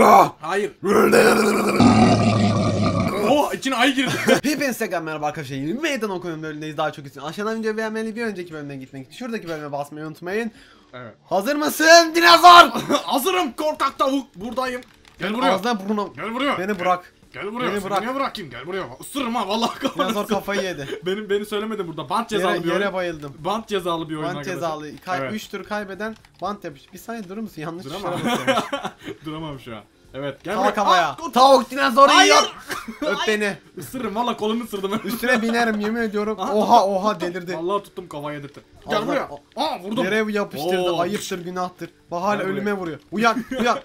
Ah! Hayır. oh içine ay girdi. Hepinize tekrar merhaba arkadaşlar. Yeni meydan okuyorum bölümündeyiz. Daha çok için. Aşağıdan önce beğenmeli bir önceki bölüme gitmek için. Şuradaki bölüme basmayı unutmayın. evet. Hazır mısın dinozor? Hazırım korkak tavuk. Buradayım. Gel buraya. Ağzına burnuna. Gel buraya. Beni bırak. Gel buraya. Beni bırak. Niye bırakayım? Gel buraya. Isırırım ha vallahi Dinozor kafanı. kafayı yedi. Benim beni söylemedin burada. Bant cezalı Yere, bir oyun. yere bayıldım. Bant cezalı bir oyun Bant arkadaşlar. cezalı. Kay Evet. 3 tur kaybeden bant yapış. Bir saniye durur musun? Yanlış Duramam. basıyorum. Duramam şu an. Evet gel Kalk buraya. havaya. Dur. Tavuk dinozoru yiyor. Öp beni. Isırırım valla kolunu ısırdım. Üstüne binerim yemin ediyorum. Oha oha delirdi. Vallahi tuttum kafaya yedirtti. Gel Allah- buraya. Aa vurdum. Yere yapıştırdı. Oo. Ayıptır günahtır. Bahar ölüme vuruyor. Uyan uyan.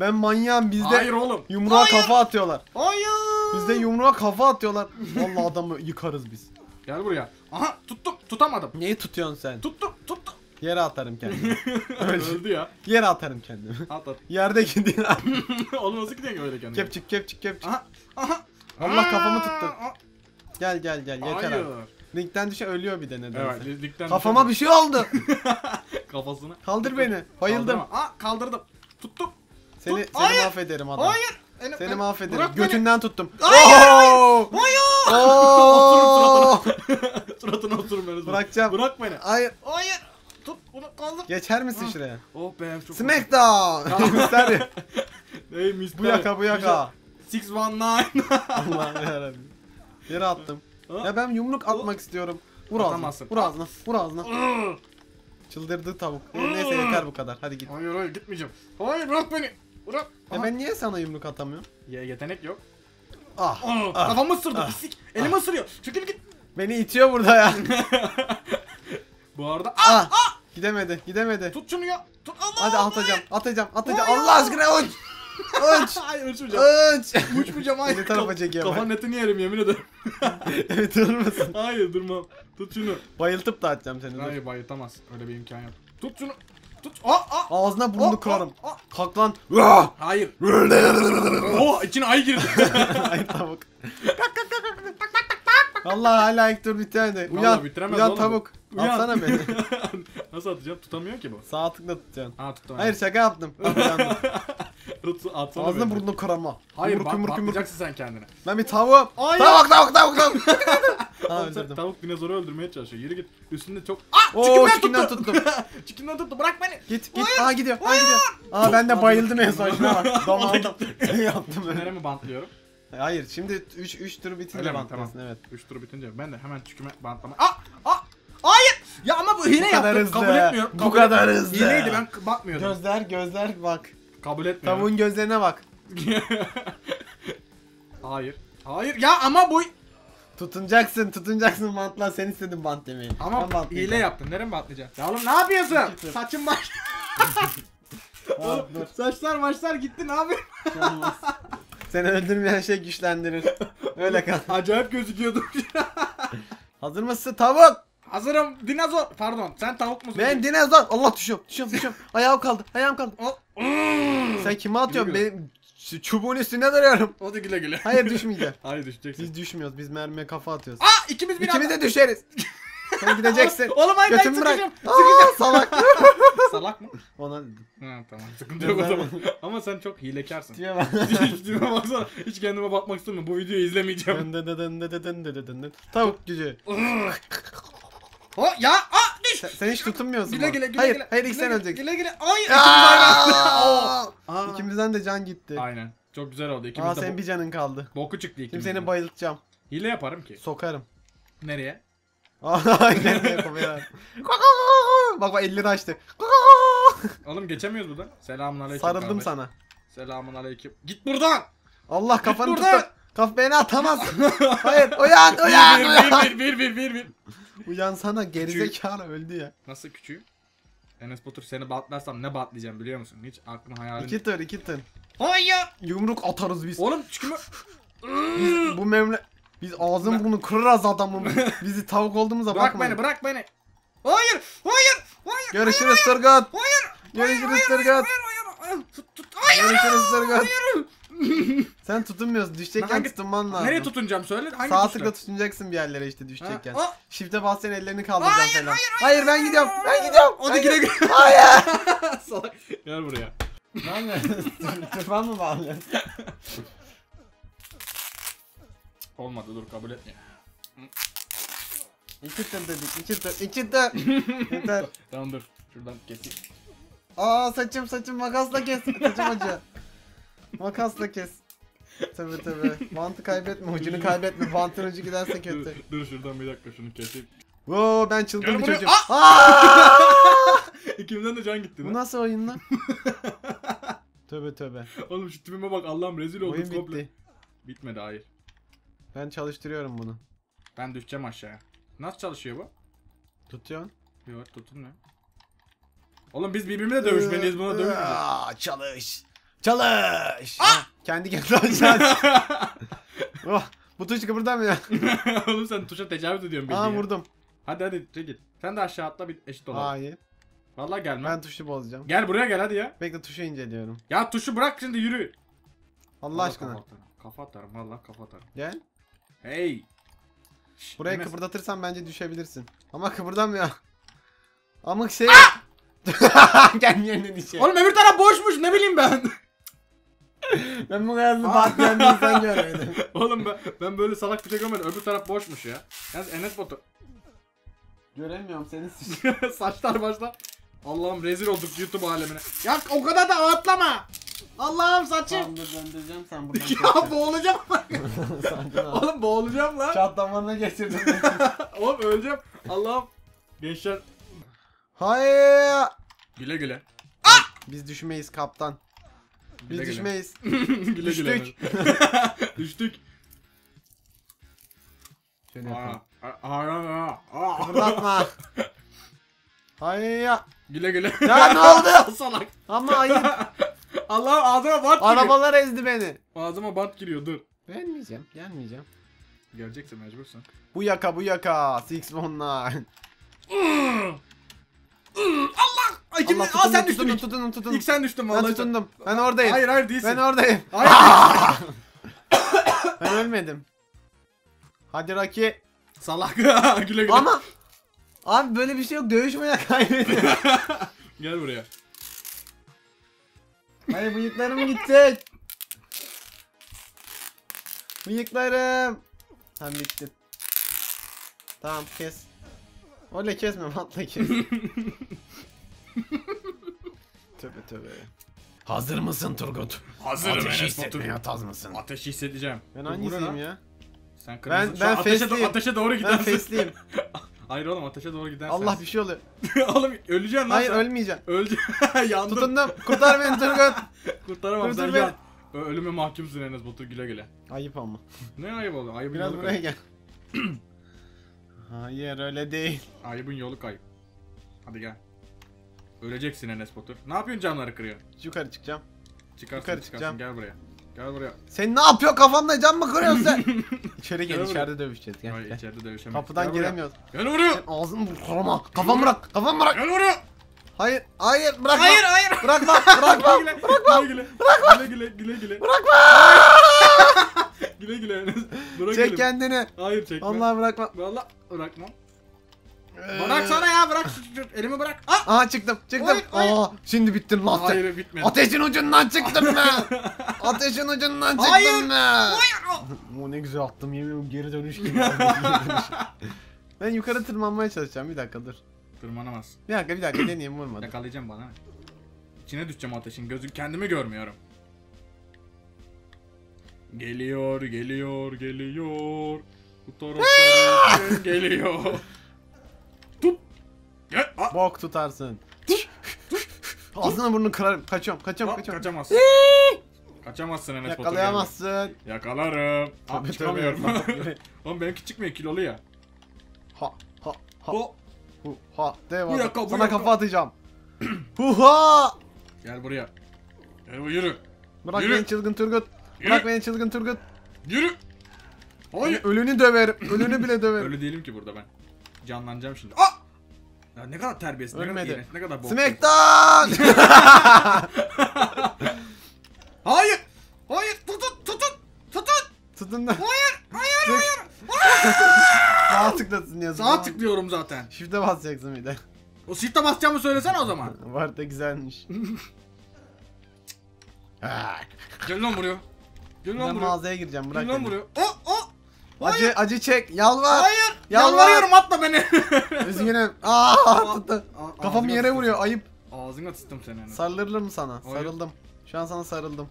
Ben manyağım bizde Hayır oğlum. yumruğa kafa atıyorlar. Hayır. Bizde yumruğa kafa atıyorlar. Vallahi adamı yıkarız biz. Gel buraya. Aha tuttum. Tutamadım. Neyi tutuyorsun sen? Tuttum. Tuttum. Yere atarım kendimi. Öldü ya. Yere atarım kendimi. At at. Yerdeki dinozor. oğlum nasıl gidiyor ki öyle kendine? Kepçik kepçik kepçik. Aha. Aha. Allah kafamı tuttu. Gel gel gel yeter Hayır. abi. Linkten düşe ölüyor bir de nedense. Evet, ligden Kafama bir şey oldu. kafasını. Kaldır beni. Bayıldım. Kaldırma. Aa kaldırdım. Tuttum. Seni Tut. seni Hayır. mahvederim adam. Hayır. Elim- Seni elim- mahvederim. Bırak beni. Götünden tuttum. Hayır, Oo! Hayır. Oo! Suratına oturun beni. Bırakacağım. Bırak beni. Hayır. Hayır. Tut bunu kaldır. Geçer misin şuraya? Oh be çok. Smackdown. Göster. Hey Mr. bu yaka bu yaka. 619. Allah'ım yarabbim. Yere attım. Ha? Ya ben yumruk atmak istiyorum. Vur ağzına. Vur ağzına. Vur ağzına. Çıldırdı tavuk. Neyse yeter bu kadar. Hadi git. hayır hayır gitmeyeceğim. Hayır bırak beni. Bırak. Ya ben niye sana yumruk atamıyorum? Ya yetenek yok. Ah. Aa, Ah. Kafamı ısırdı Ah. pislik. Elimi ısırıyor. Çekil git. Beni itiyor burada ya. Bu arada ah, Ah. Gidemedi. Gidemedi. tut şunu ya. Tut Allah. Hadi atacağım. Atacağım. Atacağım. Hayır. Allah aşkına uç. Uç. Hayır uçmayacağım. Uç. Uçmayacağım hayır. Ne tarafa çekiyor Kafanın etini yerim yemin ederim. evet durur musun? Hayır durmam. Tut şunu. Bayıltıp da atacağım seni. Hayır bayıltamaz. Öyle bir imkan yok. Tut şunu. Tut. Aa, aa. Ağzına burnunu kırarım. Kalk lan. Hayır. oh içine ay girdi. Ay tavuk. Allah hala ilk tur bitmedi. Vallahi Uyan. bitiremez Uyan oğlum. tavuk. Uyan. Atsana beni. Nasıl atacağım? Tutamıyor ki bu. Sağ tıkla tutacaksın. Aa tuttum. Hayır şaka yaptım. Bak, uyandım. Tut, atsana Ağzına beni. burnunu kırama. Hayır Yumruk bak yumruk yumruk. batmayacaksın sen kendine. Ben bir tavuğum. Hayır. Tavuk tavuk tavuk tavuk. Öldürdüm. tavuk dinozoru öldürmeye çalışıyor. Yürü git. Üstünde çok... Aa! Oo Çikimden çikinden tuttu. tuttum. Çikimden tuttu. Bırak beni. Git git. Aa gidiyor. Aa gidiyor. Aa ben de bayıldım en son şuna bak. Damarda yaptım öyle. Nereye mi bantlıyorum? Hayır şimdi 3 3 tur bitince bantlasın evet. 3 tur bitince ben de hemen çüküme bantlama. Aa! Aa! Hayır! Ya ama bu hile Bu kadar yaptım. hızlı. Kabul etmiyorum. Bu Kabul kadar etmiyorum. hızlı. Hileydi ben bakmıyordum. Gözler gözler bak. Kabul etmiyorum. Tavuğun gözlerine bak. Hayır. Hayır ya ama bu... Tutunacaksın tutunacaksın bantla sen istedin bant demeyi. Ama Ben hile yaptın. Nereye mi bantlayacaksın? Ya oğlum ne yapıyorsun? Saçın baş... Dur. Saçlar maçlar gitti ne yapıyorsun? Olmaz. Seni öldürmeyen şey güçlendirir. Öyle kal. Acayip gözüküyordu. Hazır mısın tavuk? Hazırım dinozor. Pardon sen tavuk musun? Ben dinozor. Allah düşüyorum. Düşüyorum düşüyorum. Ayağım kaldı. Ayağım kaldı. Sen kime atıyorsun? Benim ç- çubuğun üstünde duruyorum. Hadi güle güle. Hayır düşmeyeceğim. Hayır düşeceksin. Biz düşmüyoruz. Biz mermiye kafa atıyoruz. Aa ikimiz bir İkimiz de düşeriz. Sen gideceksin. Oğlum hayır ben Götümü bırak. sıkacağım. Salak. Salak mı? Ona dedim. Ha tamam sıkıntı yok o zaman. Ama sen çok hilekarsın. Diye bak. Hiç Tipe baksana. Hiç kendime bakmak istemiyorum. Bu videoyu izlemeyeceğim. Dın dın dın dın dın dın dın dın dın. Tavuk gücü. o ya aa. Sen, sen hiç tutunmuyorsun. Güle güle güle hayır, güle. hayır ilk Güle sen güle, öleceksin. Güle güle. Aa, İkimizden de can gitti. Aynen. Çok güzel oldu. İkimiz Aa de senin bir canın kaldı. boku çıktı Şimdi ikimiz. seni bayıltacağım. Hile yaparım ki. Sokarım. Nereye? Yapamıyorum. bak bak elleri açtı. Oğlum geçemiyoruz buradan. Selamun aleyküm. Sarıldım kardeş. sana. Selamun aleyküm. Git buradan. Allah kafanı Git buradan. tuttu. Kaf beni atamaz. Hayır uyan uyan Bir uyan. bir bir bir bir bir. Uyan sana gerizekalı öldü ya. Nasıl küçüğüm? Enes Batur seni batlarsam ne batlayacağım biliyor musun? Hiç aklım hayalim. İki tur iki tur. Hayır. Yumruk atarız biz. Oğlum çıkma. Biz bu memle... Biz ağzın bunu kırarız adamın. Bizi tavuk olduğumuza Bırak bakmayın. beni bırak beni. Hayır. Hayır. Hayır. Görüşürüz Turgut. Hayır. Görüşürüz hayır, Turgut. Hayır hayır hayır. Tut tut. Hayır. Görüşürüz Turgut. Sen tutunmuyorsun. Düşecekken Hangi- tutunman lazım. Nereye tutunacağım söyle. Hangi Sağ tuşla? tıkla tutunacaksın bir yerlere işte düşecekken. Ha. Shift'e basacaksın ellerini kaldıracaksın Hayır, falan. hayır, Hayır ben gidiyorum. Ben gidiyorum. Ben güle gidiyorum. güle. Hayır. Salak. Gel buraya. Ne yapıyorsun? Tufan mı bağlıyorsun? Olmadı dur kabul etmiyor. İki tır dedik, iki tır, iki tır. Yeter. Tamam dur. Şuradan keseyim. Aa saçım saçım makasla kes. Saçım acıyor. Makasla kes. Tabi tabi. Bantı kaybetme, ucunu kaybetme. Bantın ucu giderse Dur, kötü. dur şuradan bir dakika şunu keseyim. Oo ben çılgın Gel bir buraya. çocuğum. İkimden de can gitti Bu lan. nasıl oyun lan? Tövbe tövbe. Oğlum şu tipime bak Allah'ım rezil olduk Oyun komple. bitti. Bitmedi hayır. Ben çalıştırıyorum bunu. Ben düşeceğim aşağıya. Nasıl çalışıyor bu? Tutuyorsun. Yok tutulmuyor. Oğlum biz birbirimle dövüşmeliyiz buna dövüşmeyeceğiz. Aa, Çalış. Çalış. Ha, Kendi kendine aşağı. oh, bu tuş kıpırdamıyor. Oğlum sen tuşa tecavüz ediyorsun bildiğin. Aa ya. vurdum. Hadi hadi çekil. Sen de aşağı atla bir eşit olalım. Hayır. Vallahi gelme. Ben tuşu bozacağım. Gel buraya gel hadi ya. Bekle tuşu inceliyorum. Ya tuşu bırak şimdi yürü. Allah Vallahi aşkına. Kafa atarım. Kafa atarım vallahi kafa atarım. Gel. Hey. Şşş, Burayı Enes, kıpırdatırsan bence düşebilirsin. Ama kıpırdamıyor. Amık şey. Gel yerine dişe. Oğlum öbür taraf boşmuş ne bileyim ben. Ben bu kadar Batman bir insan görmedim. Oğlum ben, ben böyle salak bir şey görmedim. Öbür taraf boşmuş ya. Yalnız Enes Batur. Göremiyorum seni. Saçlar başta. Allah'ım rezil olduk YouTube alemine. Ya o kadar da atlama. Allah'ım saçım. Tamam dur döndüreceğim sen buradan ya boğulacağım. Oğlum boğulacağım lan. Çat damarına geçirdim. Oğlum öleceğim. Allah'ım. Gençler. Hayır. Güle güle. Biz düşmeyiz kaptan. Biz Güle güle. düşmeyiz. güle güle. Düştük. Düştük. Şöyle Aa, yapalım. aa, aa, aa. Kıpırdatma. Hayır. Güle güle. Ya ne oldu? Salak. Ama ayıp. Allah'ım ağzıma bant giriyor. Arabalar ezdi beni. Ağzıma bant giriyor dur. Gelmeyeceğim. Gelmeyeceğim. Geleceksin mecbursun. Bu yaka bu yaka. Six One Allah! Ay kim? Allah Aa sen düştün tutunun ilk. tutunun tutunun. İlk sen düştün Ben vallahi. tutundum. Ben oradayım. Hayır hayır değilsin. Ben oradayım. Hayır. Ben ölmedim. Hadi Raki. Salak. güle güle. Ama Abi böyle bir şey yok. Dövüşmeye kaybediyor. Gel buraya. Hayır bıyıklarım gidecek. Bıyıklarım. Sen bittin. Tamam kes. Öyle kesme matla kes. tövbe tövbe. Hazır mısın Turgut? Hazırım Ateşi Enes Batur. hissetmeye haz mısın? Ateşi hissedeceğim. Ben hangisiyim ya? Sen kırmızı. Ben- Şu ben ateşe, do- fesliyim. ateşe doğru Ben gidersin. fesliyim. Hayır oğlum ateşe doğru gidersin. Allah bir şey oluyor. oğlum öleceksin lan Hayır sen. ölmeyeceğim. Öleceksin. Yandım. Tutundum. Kurtar beni Turgut. Kurtaramam Kurtar sen beni. yan. Ö- Ölüme mahkumsun Enes Batur güle güle. Ayıp ama. Ne ayıp oldu? Ayıbın Biraz yolu buraya kayıp. gel. Hayır öyle değil. Ayıbın yolu kayıp. Hadi gel. Öleceksin Enes Batur. Ne yapıyorsun camları kırıyor? Yukarı çıkacağım. Çıkarsın Yukarı çıkarsın çıkacağım. gel buraya. Gel buraya. Sen ne yapıyor kafamda cam mı kırıyorsun sen? İçeri gel Gel içeride dövüşeceğiz gel. Ay gel. içeride dövüşemeyiz. Kapıdan Gel giremiyoruz. Gel buraya. Ağzını vur kırma. Kafamı bırak. Kafamı bırak. Gel buraya. Hayır. Hayır bırakma. Hayır hayır. Bırakma. Bırakma. Güle güle. Güle güle. Güle güle. Güle güle. Bırakma. Güle güle. Bırak Çek elimi. kendini. Hayır çekme. Allah bırakma. Vallahi bırakmam. Bırak sana ya bırak. Elimi bırak. Ah! Aha çıktım. Çıktım. Hayır, hayır. Aa, şimdi bittin lan. Hayır bitmedi. Ateşin ucundan çıktım ben. Ateşin ucundan çıktım Hayır. ben. Hayır. O ne güzel attım yemin geri dönüş gibi. ben yukarı tırmanmaya çalışacağım bir dakika dur. Tırmanamaz. Bir dakika bir dakika deneyeyim vurmadı. Yakalayacağım bana. İçine düşeceğim ateşin. Gözü kendimi görmüyorum. Geliyor, geliyor, geliyor. Bu taraftan geliyor. Bok tutarsın. Ağzını burnunu kırarım. Kaçıyorum kaçıyorum Ah, kaçıyorum. kaçamazsın. Kaçamazsın Enes Batur. Yakalayamazsın. geldi. Yakalarım. Tabii, çıkamıyorum. tabii. Oğlum benimki çıkmıyor kilolu ya. Ha ha ha. Ho. Hu ha. De Bu yaka, bu Sana yaka. kafa atacağım. Hu ha. Gel buraya. Gel bu yürü. Bırak Yürü. beni çılgın Turgut. Yürü. Bırak beni çılgın Turgut. Yürü. Hayır. Ölünü döverim. Ölünü bile döverim. Öyle değilim ki burada ben. Canlanacağım şimdi. Ah! Ya ne kadar terbiyesiz, ne kadar Ölmedi. iğrenç, ne kadar bok. Smackdown. Hayır! Hayır! Tutun! Tutun! Tutun! Tutun da. Hayır! Hayır! Hayır! Sağa tıklasın yazın. Sağa tıklıyorum zaten. Shift'e basacaksın bir de. O shift'e basacağımı söylesene o zaman. Var da güzelmiş. Gel lan buraya. Gel Ben lan buraya. mağazaya gireceğim bırak Gel lan beni. buraya. Oh Acı acı çek yalvar. Hayır. Yalvar. Yalvarıyorum atma beni. Üzgünüm. Aa tuttu. Aa, Kafam yere sıçtım. vuruyor ayıp. Ağzına sıçtım seni. yani. Sarılır mı sana? Hayır. Sarıldım. Şu an sana sarıldım.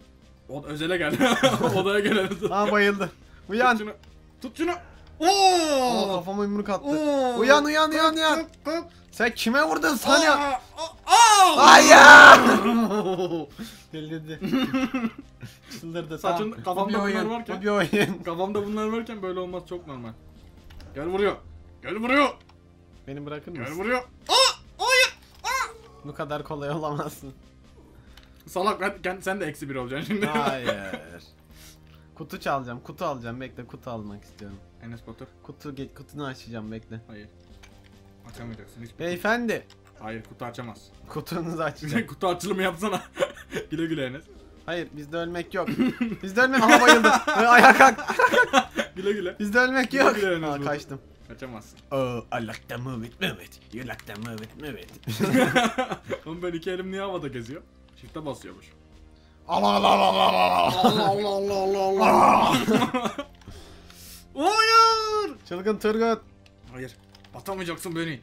O özele gel. Odaya gel. Aa bayıldı. Uyan. Tut şunu. Tut şunu. Aa, Oo. kafama yumruk attı. Oo. Uyan uyan uyan uyan. Kalk, kalk. Sen kime vurdun? Aa, aa, aa. Hayır. Delirdi. Çıldırdı. Saçın- tamam. kafamda bunlar oyun. varken- Bu bir oyun. Kafamda bunlar varken böyle olmaz çok normal. Gel buraya. Gel buraya. Beni bırakır Gel mısın? buraya. Aa! Hayır. Bu kadar kolay olamazsın. Salak ben, ben- sen de eksi bir olacaksın şimdi. Hayır. Kutu çalacağım. Kutu alacağım. Bekle kutu almak istiyorum. Enes Batur. Kutu ge- kutunu açacağım bekle. Hayır. Açamayacaksın hiç. Beyefendi. Hayır kutu açamaz. Kutunuzu açacağım. kutu açılımı yapsana. güle güle Enes. Hayır bizde ölmek yok. Bizde ölmek Aha bayıldı. Ayağa kalk. Güle güle. Bizde ölmek yok. Güle güle Aa, kaçtım. Kaçamazsın. Oh, I like to move it, move it. You like to move it, move it. Oğlum ben iki elim niye havada geziyor? Shift'e basıyormuş. Allah Allah Allah Allah Allah. Allah Allah Allah Allah Allah. Hayır. Çılgın Turgut. Hayır. Atamayacaksın beni.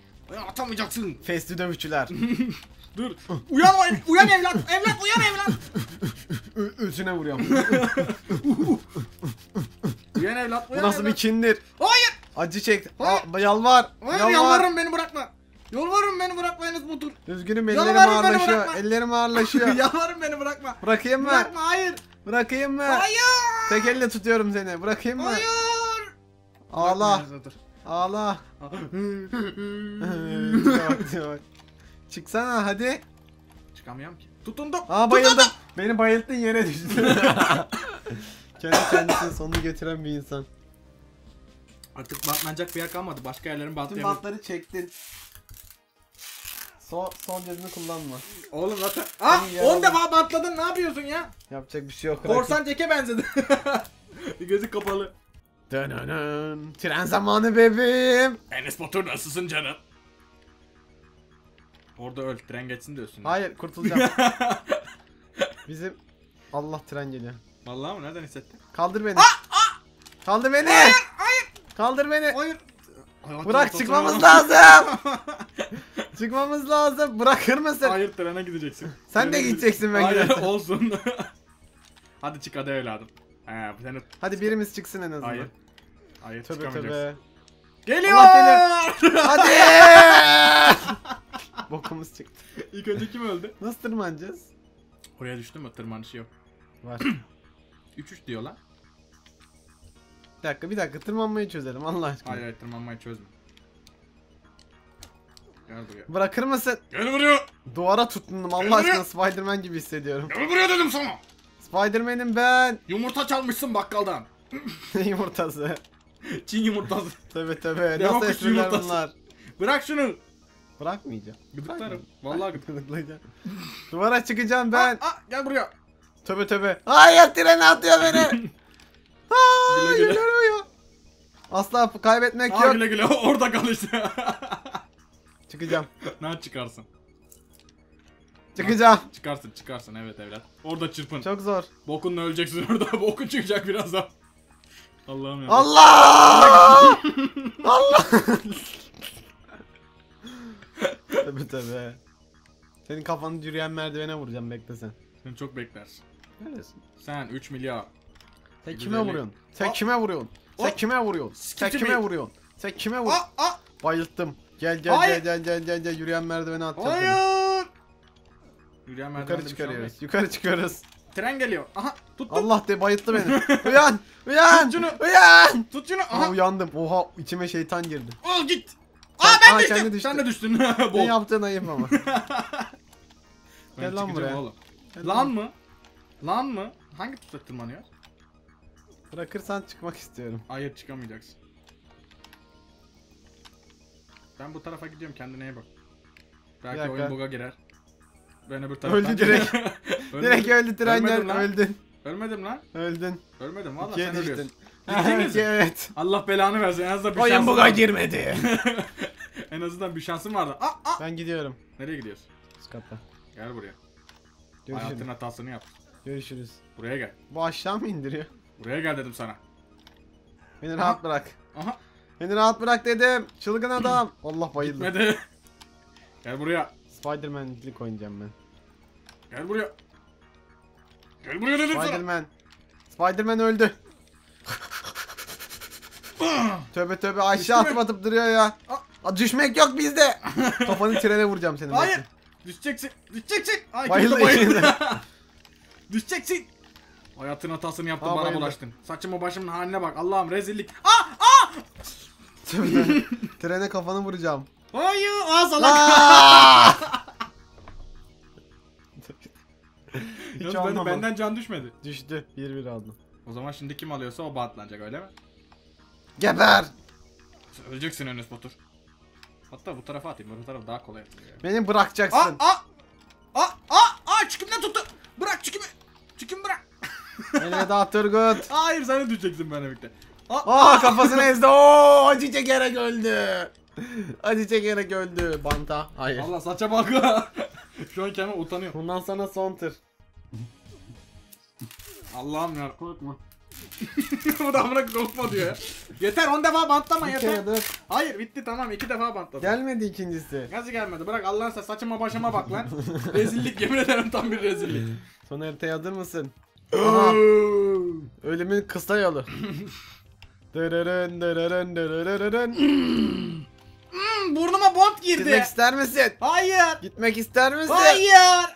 Atamayacaksın. Fesli dövüşçüler. Dur. Uyan uyan evlat. Evlat uyan evlat. Üstüne vuruyorum. Uyan evlat Bu uyan nasıl bir evlat. kindir? Hayır. Acı çek. Hayır. Yalvar. Hayır Yalvar. yalvarırım beni bırakma. Yalvarırım beni bırakma Enes Batur. Üzgünüm Yalvarırım ellerim beni ağırlaşıyor. Ellerim ağırlaşıyor. yalvarırım beni bırakma. Bırakayım mı? Bırakma hayır. Bırakayım mı? Hayır. Tek elle tutuyorum seni. Bırakayım mı? Hayır. Ağla. Ağla. Bak, bak. Çıksana hadi. Çıkamıyorum ki. Tutundum. Aa bayıldım. Beni bayılttın yere düştü. Kendi kendisinin sonunu götüren bir insan. Artık batlanacak bir yer kalmadı. Başka yerlerin Tüm batlayabilir. bantları çektin. Sol, sol cebini kullanma. Oğlum zaten. Ah İyi ya. 10 defa bantladın ne yapıyorsun ya? Yapacak bir şey yok. Korsan Jack'e benzedi. Gözü kapalı. Dönönön. Tren zamanı bebeğim. Enes Batur nasılsın canım? Orada öl. Tren geçsin de ölsün. Hayır kurtulacağım. Bizim Allah tren geliyor. Vallahi mı? Nereden hissettin? Kaldır beni. Kaldır beni. Hayır. Kaldır beni. Hayır. Hayatım Bırak çıkmamız lazım. çıkmamız lazım. Bırakır mısın? Hayır trene gideceksin. Sen de Trene gideceksin ben Hayır gidersem. olsun. hadi çık hadi evladım. He bu seni... Hadi birimiz çıksın en azından. Hayır. Hayır Tövbe çıkamayacaksın. tövbe. Geliyor! Hadi. Bokumuz çıktı. İlk önce kim öldü? Nasıl tırmanacağız? Oraya düştü mü? Tırmanışı yok. Var. 3-3 diyor lan. Bir dakika bir dakika tırmanmayı çözelim Allah aşkına. Hayır hayır tırmanmayı çözme. Gel buraya. Bırakır mısın? Gel buraya! Duvara tutundum Allah Gel aşkına Spiderman gibi hissediyorum. Gel buraya dedim sana! Spiderman'im ben. Yumurta çalmışsın bakkaldan. Ne yumurtası? Çin yumurtası. Tövbe. Devam Nasıl espriler bunlar? Bırak şunu. Bırakmayacağım. Gıdıklarım. Vallahi gıdık. Gıdıklayacağım. Duvara çıkacağım ben. Aa, aa, gel buraya. Tövbe tövbe. Hayır trene atıyor beni. Hayır Güle güle. Asla kaybetmek Aa yok. güle güle orada kal işte. Çıkacağım. ne çıkarsın? Çıkacağım. Çıkarsın çıkarsın evet evlat. Orada çırpın. Çok zor. Bokunla öleceksin orada. Bokun çıkacak birazdan. Allah'ım ya. Allah! Allah! tabi tabi. Senin kafanı yürüyen merdivene vuracağım bekle sen. Sen çok beklersin. Neredesin? Sen 3 milyar. Sen kime bir- vuruyorsun? Sen Aa! kime vuruyorsun? Sen Aa! kime vuruyorsun? Sen Siktir kime mi? vuruyorsun? Sen kime vur? Aa aa. Bayılttım. Gel gel Hayır! gel gel gel gel gel yürüyen merdivene atacağım seni. Hayır. Yürüyen merdivende Yukarı bir şey çıkarıyoruz. Yukarı çıkıyoruz. Tren geliyor. Aha tuttum. Allah de bayılttı beni. Uyan! Uyan! Şunu. Uyan! Tut şunu. Aa, Aha. uyandım. Oha içime şeytan girdi. Al git. Aa Sen- ben Aa, düştüm. kendi düştü. Sen de düştün. Ne Bol. yaptığın ayıp ama. Ben Gel lan çıkacağım buraya. Oğlum. Gel Lan mı? Lan mı? Hangi tuşla tırmanıyor? Bırakırsan çıkmak istiyorum. Hayır çıkamayacaksın. Ben bu tarafa gidiyorum kendine iyi bak. Belki dakika. oyun bug'a girer. Ben öbür taraftan... Öldü direkt. Direkt öldü tren Ölmedim gel. lan. Öldün. Ölmedim lan. Öldün. Ölmedim valla sen düştün. ölüyorsun. Misin? evet. Allah belanı versin en azından bir buga vardı. girmedi. en azından bir şansın vardı. Aa, aa. ben gidiyorum. Nereye gidiyorsun? Üst kata. Gel buraya. Görüşürüz. Hayatın hatasını yap. Görüşürüz. Buraya gel. Bu aşağı mı indiriyor? Buraya gel dedim sana. Beni rahat bırak. Aha. Beni rahat bırak dedim. Çılgın adam. Allah bayıldım. Gitmedi. gel buraya. Spider-Man'lik oynayacağım ben. Gel buraya. Gel buraya dedim sana. Spider-Man. Spider-Man öldü. Tövbe tövbe aşağı Düştü atıp atıp duruyor ya. Aa, düşmek yok bizde. Kafanı trene vuracağım senin. Hayır. bekle. Düşeceksin. Düşeceksin. Ay Bayıldı bayıldı. Düşeceksin. Hayatın hatasını yaptın Aa, bana bayıldı. bulaştın. Saçımı başımın haline bak. Allah'ım rezillik. Aa aa. Trene kafanı vuracağım. Hayır. Aa salak. Aa! Hiç Yalnız anlamadım. benden can düşmedi. Düştü. 1-1 aldım. O zaman şimdi kim alıyorsa o bantlanacak öyle mi? Geber. Öleceksin Enes Batur. Hatta bu tarafa atayım. Bu taraf daha kolay. Beni Aa bırakacaksın. aa. Aa aa aa çükümden tuttu. Bırak çükümü. Çükümü bırak. Elveda Turgut. Hayır sen de düşeceksin benimle birlikte. Aa, Aa kafasını ezdi. Oo acı çekerek öldü. Acı çekerek öldü. Banta. Hayır. Allah saça bak. Şu an kendime utanıyorum. Bundan sonra son tır. Allah'ım ya korkma. Bu da amına korkma diyor ya. Yeter 10 defa bantlama Bir yeter. kere dur. Hayır bitti tamam 2 defa bantladım. Gelmedi ikincisi. Nasıl gelmedi? Bırak Allah'ın sen saçıma başıma bak lan. rezillik yemin ederim tam bir rezillik. Son haritaya hazır mısın? Aha. Ölümün kısa yolu. Dırırın dırırın dırırın. Hmm, burnuma bont girdi. Gitmek ister misin? Hayır. Gitmek ister misin? Hayır.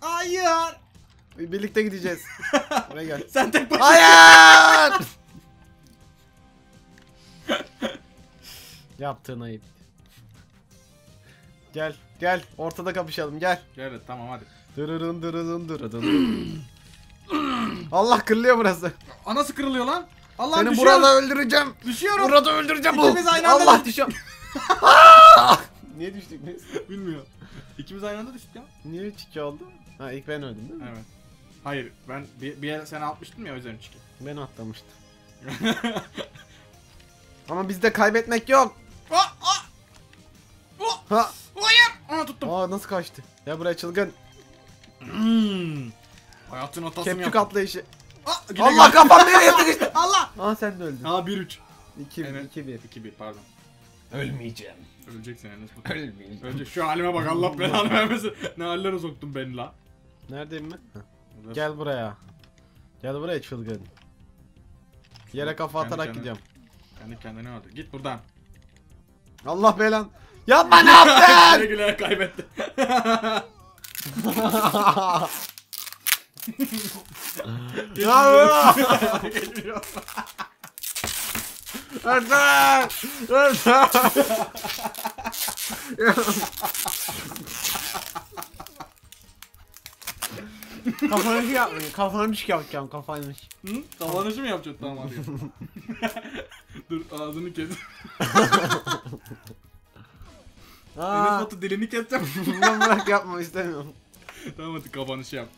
Hayır. Birlikte gideceğiz. Buraya gel. Sen tek başına. Hayır! Yaptığın ayıp. Gel, gel. Ortada kapışalım, gel. Evet tamam hadi. Dırırın dırırın dırırın. Allah kırılıyor burası. Anası kırılıyor lan. Allah Seni düşüyorum. burada öldüreceğim. Düşüyorum. Burada öldüreceğim. İkimiz aynı anda Allah. Ah! Niye düştük biz? Bilmiyorum. İkimiz aynı anda düştük ya. Niye 3-2 oldu? Ha ilk ben öldüm değil mi? Evet. Hayır ben bir, bir sen atmıştın ya o yüzden 3 Ben atlamıştım. Ama bizde kaybetmek yok. Aa, aa! Oh, Ha. hayır! Aa tuttum. Aa nasıl kaçtı? Ya buraya çılgın. Hmm. Hayatın hatasını Kepçük yaptım. atlayışı. Aa, güle Allah kafam nereye sıkıştı? Allah! Aa sen de öldün. Aa 1-3. 2 Evet. 2 1. 2-1 pardon. Ölmeyeceğim. Öleceksin Enes Batur. Ölmeyeceğim. Önce şu halime bak Allah belanı vermesin. Ne hallere soktun beni la. Neredeyim ben? Gel buraya. Gel buraya çılgın. Yere kafa Kendi atarak kendine- gidiyorum. Kendi kendine öldü. Git buradan. Allah belan. Yapma ne yaptın? Güle kaybetti. Ya! Geliyor. Öldür! Kafanı şey yapmayın. Kafanı şey yapacağım kafanı. Hı? Kapanışı mı yapacaksın tamam hadi. Dur ağzını kes. Enes Batu dilini keseceğim. ben bırak yapma istemiyorum. tamam hadi kapanışı yap.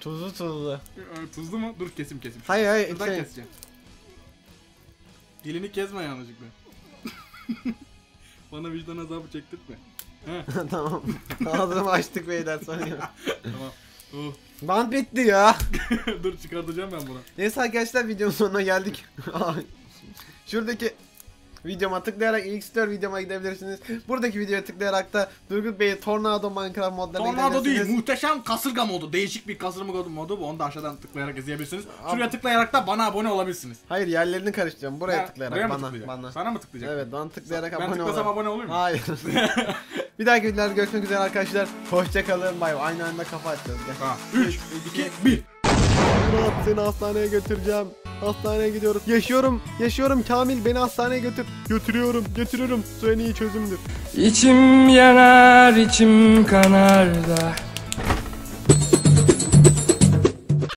Tuzlu tuzlu. Ee, Tuzlu mu? Dur kesim kesim. Hayır hayır. Şuradan Şey, keseceğim. Dilini kesme yanlışlıkla. Bana vicdan azabı çektirtme. Tamam. Ağzımı açtık beyler sanıyorum. tamam. Oh. Band bitti ya. Dur çıkartacağım ben bunu. Neyse arkadaşlar videonun sonuna geldik. Şuradaki videoma tıklayarak ilk store videoma gidebilirsiniz. Buradaki videoya tıklayarak da Durgut Bey'i Tornado Minecraft modlarına Tornado değil, muhteşem kasırga modu. Değişik bir kasırga modu bu. Onu da aşağıdan tıklayarak izleyebilirsiniz. Abi- Şuraya tıklayarak da bana abone olabilirsiniz. Hayır yerlerini karıştıracağım. Buraya Ha, tıklayarak buraya bana bana. Sana mı tıklayacak? Evet bana tıklayarak Ben abone tıklasam ol. abone olur muyum? Hayır. Bir dahaki videolarda görüşmek üzere arkadaşlar. Hoşçakalın. Bay bay. Aynı anda kafa. Gel. Ha, 3, 2, 1. Murat seni hastaneye götüreceğim. Hastaneye gidiyoruz. Yaşıyorum. Yaşıyorum Kamil beni hastaneye götür. Götürüyorum. Götürüyorum. Su en iyi çözümdür. İçim yanar, içim kanar da